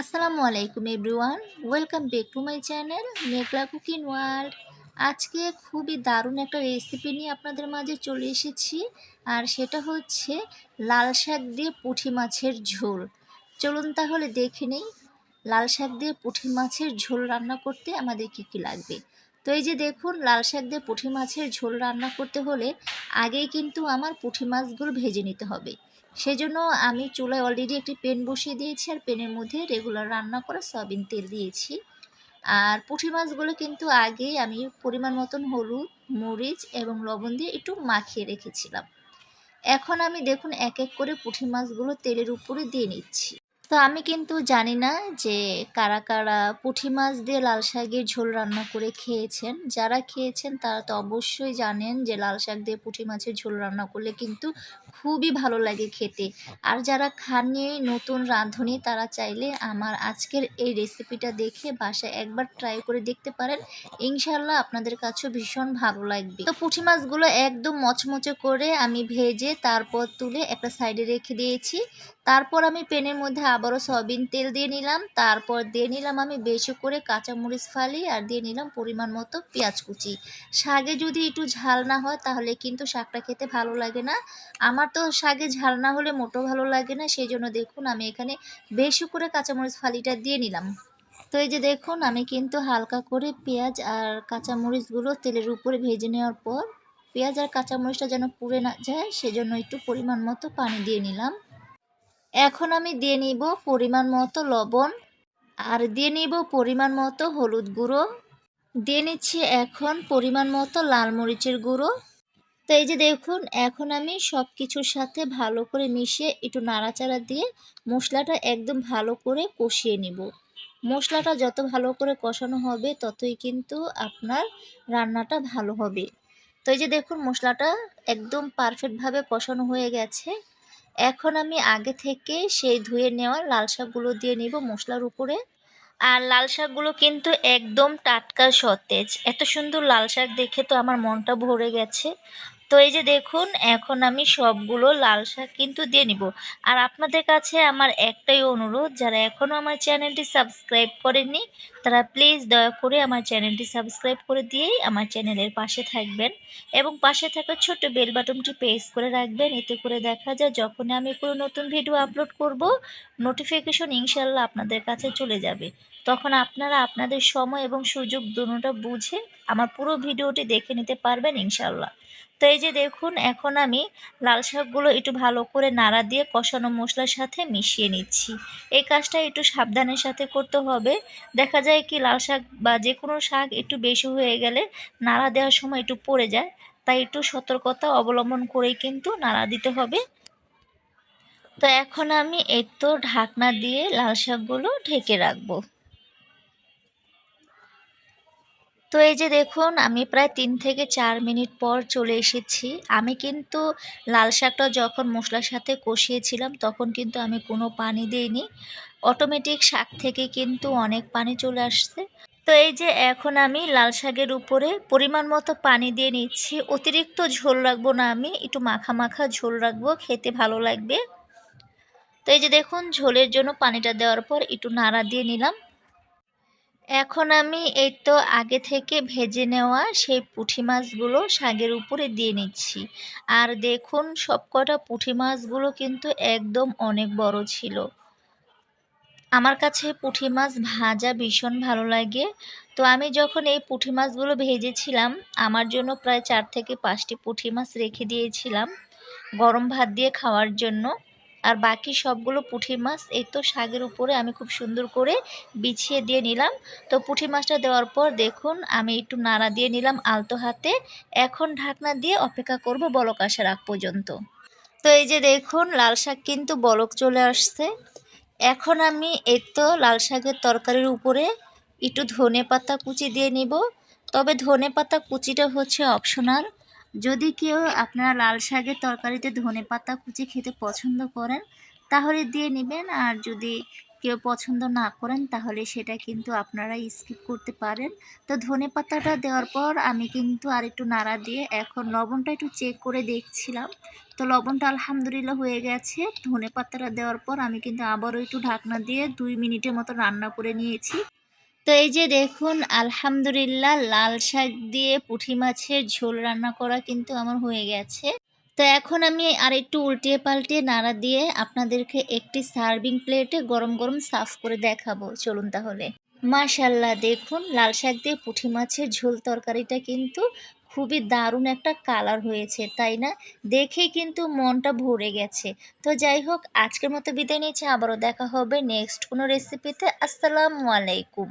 আসসালামু আলাইকুম everyone, welcome back to my channel Meghla cooking world. আজকে খুবই দারুণ একটা রেসিপি নিয়ে আপনাদের মাঝে চলে এসেছি, আর সেটা হচ্ছে লাল শাক দিয়ে পুঁটি মাছের ঝোল। চলুন তাহলে দেখে নেই, লাল শাক দিয়ে পুঁটি মাছের ঝোল রান্না করতে আমাদের কি কি লাগবে। তো এই যে দেখুন, লাল শাক দিয়ে পুঁটি মাছের ঝোল রান্না করতে হলে আগেই কিন্তু আমার পুঁটি মাছগুলো ভেজে নিতে হবে। সেজন্য আমি চুলায় অলরেডি একটি পেন বসিয়ে দিয়েছি আর পেনের মধ্যে রেগুলার রান্না করা সয়াবিন তেল দিয়েছি। আর পুঁটি মাছগুলো কিন্তু আগে আমি পরিমাণ মতন হলুদ, মরিচ এবং লবণ দিয়ে একটু মাখিয়ে রেখেছিলাম। এখন আমি দেখুন এক এক করে পুঁটি মাছগুলো তেলের উপরে দিয়ে নিচ্ছি। তো আমি কিন্তু জানি না যে কারা কারা পুঁটি মাছ দিয়ে লাল শাকের ঝোল রান্না করে খেয়েছেন। যারা খেয়েছেন তারা তো অবশ্যই জানেন যে লাল শাক দিয়ে পুঁটি মাছের ঝোল রান্না করলে কিন্তু খুবই ভালো লাগে খেতে। আর যারা খাননি নতুন রাঁধুনি তারা চাইলে আমার আজকের এই রেসিপিটা দেখে বাসায় একবার ট্রাই করে দেখতে পারেন। ইনশাল্লাহ আপনাদের কাছেও ভীষণ ভালো লাগবে। তো পুঁটি মাছগুলো একদম মচমচে করে আমি ভেজে তারপর তুলে একটা সাইডে রেখে দিয়েছি। তারপর আমি পেনের মধ্যে আবারও সয়াবিন তেল দিয়ে নিলাম। তারপর দিয়ে নিলাম আমি বেশি করে কাঁচামরিচ ফালি আর দিয়ে নিলাম পরিমাণ মতো পেঁয়াজ কুচি। শাগে যদি একটু ঝাল না হয় তাহলে কিন্তু শাকটা খেতে ভালো লাগে না। আমার তো শাগে ঝাল না হলে মোটো ভালো লাগে না সেই জন্য দেখুন আমি এখানে বেশি করে কাঁচামরিচ ফালিটা দিয়ে নিলাম। তো এই যে দেখুন আমি কিন্তু হালকা করে পেঁয়াজ আর কাঁচামরিচগুলো তেলের উপরে ভেজে নেওয়ার পর, পেঁয়াজ আর কাঁচামরিচটা যেন পুড়ে না যায়, সেজন্য একটু পরিমাণ মতো পানি দিয়ে নিলাম। এখন আমি দিয়ে নিব পরিমাণ মতো লবণ, আর দিয়ে নিব পরিমাণ মতো হলুদ গুঁড়ো। দিয়ে নিচ্ছি এখন পরিমাণ মতো লাল মরিচের গুঁড়ো। তো এই যে দেখুন, এখন আমি সব কিছুর সাথে ভালো করে মিশিয়ে একটু নাড়াচাড়া দিয়ে মশলাটা একদম ভালো করে কষিয়ে নিব। মশলাটা যত ভালো করে কষানো হবে, ততই কিন্তু আপনার রান্নাটা ভালো হবে। তো এই যে দেখুন, মশলাটা একদম পারফেক্টভাবে কষানো হয়ে গেছে। এখন আমি আগে থেকে সেই ধুয়ে নেওয়া লাল শাকগুলো দিয়ে নিব মশলার উপরে। আর লাল শাকগুলো কিন্তু একদম টাটকা সতেজ। এত সুন্দর লাল শাক দেখে তো আমার মনটা ভরে গেছে। তো এই যে দেখুন, এখন আমি সবগুলো লাল শাক কিন্তু দিয়ে নিব। আর আপনাদের কাছে আমার একটাই অনুরোধ, যারা এখনও আমার চ্যানেলটি সাবস্ক্রাইব করেননি, তারা প্লিজ দয়া করে আমার চ্যানেলটি সাবস্ক্রাইব করে দিয়েই আমার চ্যানেলের পাশে থাকবেন এবং পাশে থাকা ছোট্ট বেল বাটনটি প্রেস করে রাখবেন। এতে করে দেখা যায় যখন আমি কোনো নতুন ভিডিও আপলোড করব, নোটিফিকেশন ইনশাল্লাহ আপনাদের কাছে চলে যাবে। তখন আপনারা আপনাদের সময় এবং সুযোগ দুটোটা বুঝে আমার পুরো ভিডিওটি দেখে নিতে পারবেন ইনশাল্লাহ তো এই যে দেখুন, এখন আমি লাল শাকগুলো একটু ভালো করে নাড়া দিয়ে কষানো মশলার সাথে মিশিয়ে নিচ্ছি। এই কাজটা একটু সাবধানের সাথে করতে হবে। দেখা যায় কি, লাল শাক বা যে কোনো শাক একটু বেশি হয়ে গেলে নাড়া দেওয়ার সময় একটু পড়ে যায়, তাই একটু সতর্কতা অবলম্বন করেই কিন্তু নাড়া দিতে হবে। তো এখন আমি এই তো ঢাকনা দিয়ে লাল শাকগুলো ঢেকে রাখব। তো এই যে দেখুন, আমি প্রায় তিন থেকে চার মিনিট পর চলে এসেছি। আমি কিন্তু লাল শাকটা যখন মশলার সাথে কষিয়েছিলাম, তখন কিন্তু আমি কোনো পানি দিইনি। অটোমেটিক শাক থেকে কিন্তু অনেক পানি চলে আসছে। তো এই যে এখন আমি লাল শাকের উপরে পরিমাণ মতো পানি দিয়ে নিচ্ছি। অতিরিক্ত ঝোল রাখব না আমি, একটু মাখা মাখা ঝোল রাখব, খেতে ভালো লাগবে। তো এই যে দেখুন, ঝোলের জন্য পানিটা দেওয়ার পর একটু নাড়া দিয়ে নিলাম। এখন আমি এই তো আগে থেকে ভেজে নেওয়া সেই পুঁটি মাছগুলো শাকের উপরে দিয়ে নিচ্ছি। আর দেখুন, সবকটা পুঁটি মাছগুলো কিন্তু একদম অনেক বড় ছিল। আমার কাছে পুঁটি মাছ ভাজা ভীষণ ভালো লাগে। তো আমি যখন এই পুঁটি মাছগুলো ভেজেছিলাম, আমার জন্য প্রায় চার থেকে পাঁচটি পুঁটি মাছ রেখে দিয়েছিলাম গরম ভাত দিয়ে খাওয়ার জন্য। আর বাকি সবগুলো পুঁটি মাছ, এই তো শাকের উপরে আমি খুব সুন্দর করে বিছিয়ে দিয়ে নিলাম। তো পুঁটি মাছটা দেওয়ার পর দেখুন, আমি একটু নাড়া দিয়ে নিলাম আলতো হাতে। এখন ঢাকনা দিয়ে অপেক্ষা করব বলক আসার আগ পর্যন্ত। তো এই যে দেখুন, লাল শাক কিন্তু বলক চলে আসছে। এখন আমি এই তো লাল শাকের তরকারির উপরে একটু ধনে পাতা কুচি দিয়ে নিব। তবে ধনে পাতা কুচিটা হচ্ছে অপশনাল। যদি কেউ আপনারা লাল শাকের তরকারিতে ধনে পাতা কুচি খেতে পছন্দ করেন, তাহলে দিয়ে নেবেন। আর যদি কেউ পছন্দ না করেন, তাহলে সেটা কিন্তু আপনারা স্কিপ করতে পারেন। তো ধনে পাতাটা দেওয়ার পর আমি কিন্তু আর একটু নাড়া দিয়ে এখন লবণটা একটু চেক করে দেখছিলাম। তো লবণটা আলহামদুলিল্লাহ হয়ে গেছে। ধনে পাতাটা দেওয়ার পর আমি কিন্তু আবারও একটু ঢাকনা দিয়ে দুই মিনিটের মতো রান্না করে নিয়েছি। তো এই যে দেখুন, আলহামদুলিল্লাহ লাল শাক দিয়ে পুঁটি মাছের ঝোল রান্না করা কিন্তু আমার হয়ে গেছে। তো এখন আমি আর একটু উল্টিয়ে পাল্টিয়ে নাড়া দিয়ে আপনাদেরকে একটি সার্ভিং প্লেটে গরম গরম সার্ভ করে দেখাবো। চলুন তাহলে। মাশাল্লাহ দেখুন লাল শাক দিয়ে পুঁটি মাছের ঝোল তরকারিটা কিন্তু খুবই দারুণ একটা কালার হয়েছে, তাই না? দেখেই কিন্তু মনটা ভরে গেছে। তো যাই হোক, আজকের মতো বিদায় নিয়েছি আবারও দেখা হবে নেক্সট কোনো রেসিপিতে। আসসালামু আলাইকুম।